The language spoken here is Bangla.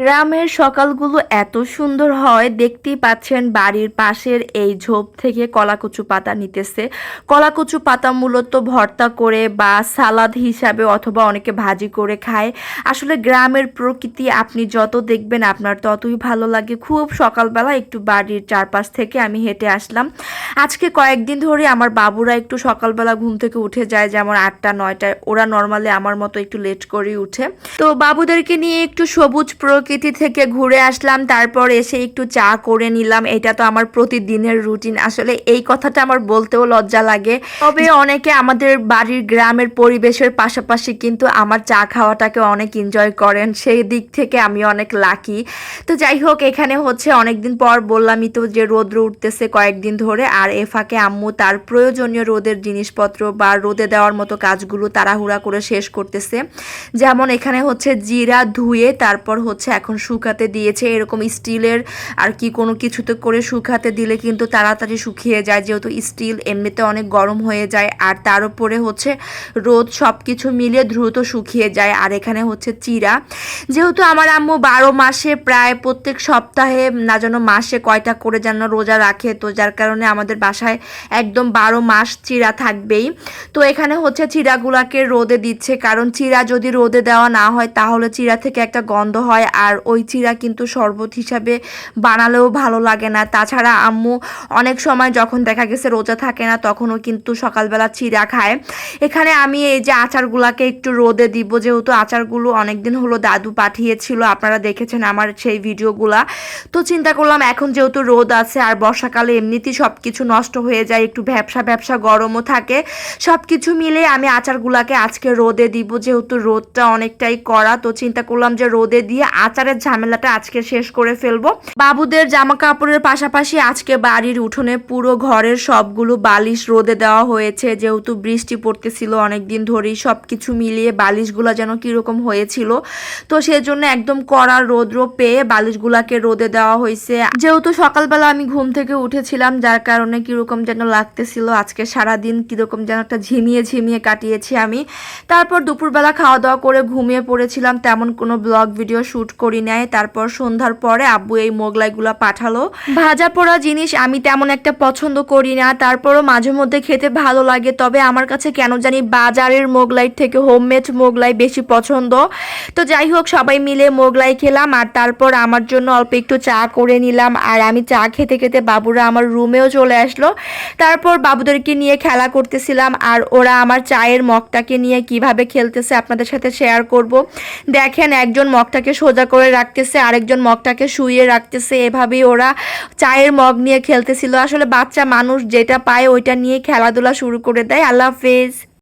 গ্রামের সকালগুলো এত সুন্দর হয়, দেখতেই পাচ্ছেন বাড়ির পাশের এই ঝোপ থেকে কলাকচু পাতা নিতেছে। কলাকচু পাতা মূলত ভর্তা করে বা সালাদ হিসাবে অথবা অনেকে ভাজি করে খায়। আসলে গ্রামের প্রকৃতি আপনি যত দেখবেন আপনার ততই ভালো লাগে। খুব সকালবেলা একটু বাড়ির চারপাশ থেকে আমি হেঁটে আসলাম। আজকে কয়েকদিন ধরে আমার বাবুরা একটু সকালবেলা ঘুম থেকে উঠে যায়, যেমন আটটা, নয়টায়। ওরা নর্মালি আমার মতো একটু লেট করেই উঠে। তো বাবুদেরকে নিয়ে একটু সবুজ প্রকৃতি থেকে ঘুরে আসলাম, তারপর এসে একটু চা করে নিলাম। এটা তো আমার প্রতিদিনের রুটিন আসলে এই কথাটা আমার বলতেও লজ্জা লাগে। তবে অনেকে আমাদের বাড়ির গ্রামের পরিবেশের পাশাপাশি কিন্তু আমার চা খাওয়াটাকে অনেক এনজয় করেন। সেই দিক থেকে আমি অনেক লাকি তো যাই হোক, এখানে হচ্ছে অনেকদিন পর বললামই তো যে রোদ্র উঠতেছে কয়েকদিন ধরে। আর এ ফাঁকে আম্মু তার প্রয়োজনীয় রোদের জিনিসপত্র বা রোদে দেওয়ার মতো কাজগুলো তাড়াহুড়া করে শেষ করতেছে। যেমন এখানে হচ্ছে জিরা ধুয়ে, তারপর হচ্ছে এখন শুকাতে দিয়েছে, এরকম স্টিলের আর কি কোনো কিছুতে করে শুকাতে দিলে কিন্তু তাড়াতাড়ি শুকিয়ে যায়, যেহেতু স্টিল এমনিতে অনেক গরম হয়ে যায়। আর তার উপরে হচ্ছে রোদ সব কিছু মিলিয়ে দ্রুত শুকিয়ে যায়। আর এখানে হচ্ছে চিরা। যেহেতু আমার আম্মু বারো মাসে প্রায় প্রত্যেক সপ্তাহে না যেন মাসে কয়টা করে যেন রোজা রাখে, তো যার কারণে আমাদের বাসায় একদম বারো মাস চিরা থাকবেই। তো এখানে হচ্ছে চিরাগুলাকে রোদে দিচ্ছে। কারণ চিরা যদি রোদে দেওয়া না হয়, তাহলে চিরা থেকে একটা গন্ধ হয়। আর ওই চিরা কিন্তু শরবত হিসাবে বানালেও ভালো লাগে না। তাছাড়া আম্মু অনেক সময় যখন দেখা গেছে রোজা থাকে না, তখনও কিন্তু সকালবেলা চিরা খায়। এখানে আমি এই যে আচারগুলাকে একটু রোদে দিব, যেহেতু আচারগুলো অনেকদিন হলো দাদু পাঠিয়েছিল, আপনারা দেখেছেন আমার সেই ভিডিওগুলা। তো চিন্তা করলাম, এখন যেহেতু রোদ আছে আর বর্ষাকালে এমনিতেই সব কিছু নষ্ট হয়ে যায়, একটু ব্যবসা ব্যবসা গরমও থাকে সব কিছু মিলে আমি আচারগুলাকে আজকে রোদে দিব, যেহেতু রোদটা অনেকটাই কড়া। তো চিন্তা করলাম যে রোদে দিয়ে আচারের ঝামেলাটা আজকে শেষ করে ফেলব। বাবুদের জামা কাপড়ের পাশাপাশি আজকে বাড়ির উঠোনে পুরো ঘরের সবগুলো বালিশ রোদে দেওয়া হয়েছে। যেহেতু বৃষ্টি পড়তেছিল অনেকদিন ধরেই সব কিছু মিলিয়ে বালিশগুলো যেন কীরকম হয়েছিল। তো সেজন্য একদম কড়া রোদ্র পেয়ে বালিশগুলাকে রোদে দেওয়া হয়েছে। যেহেতু সকালবেলা আমি ঘুম থেকে উঠেছিলাম, যার কারণে কীরকম যেন লাগতেছিল। আজকে সারাদিন কীরকম যেন একটা ঝিমিয়ে ঝিমিয়ে কাটিয়েছি আমি। তারপর দুপুরবেলা খাওয়া দাওয়া করে ঘুমিয়ে পড়েছিলাম। তেমন কোনো ব্লগ, ভিডিও শ্যুট করি নাই। তারপর সন্ধ্যার পরে আব্বু এই মোগলাইগুলো পাঠালো। ভাজা পোড়া জিনিস আমি তেমন একটা পছন্দ করি না। তারপরও মাঝে মধ্যে খেতে ভালো লাগে। তবে আমার কাছে কেন জানি বাজারের মোগলাই থেকে হোমমেড মোগলাই বেশি পছন্দ। তো যাই হোক, সবাই মিলে মোগলাই খেলাম আর তারপর আমার জন্য অল্প একটু চা করে নিলাম। আর আমি চা খেতে খেতে বাবুরা আমার রুমেও চলে আসলো। তারপর বাবুদেরকে নিয়ে খেলা করতেছিলাম। আর ওরা আমার চায়ের মগটাকে নিয়ে কীভাবে খেলতেছে আপনাদের সাথে শেয়ার করব। দেখেন, একজন মগটাকে সোজা করে রাখতেছে, আরেকজন মগটাকে শুয়ে রাখতেছে। এভাবেই ওরা চায়ের মগ নিয়ে খেলতেছিল। আসলে বাচ্চা মানুষ যেটা পায় ওইটা নিয়ে খেলাধুলা শুরু করে দেয়। আল্লাহ হাফেজ।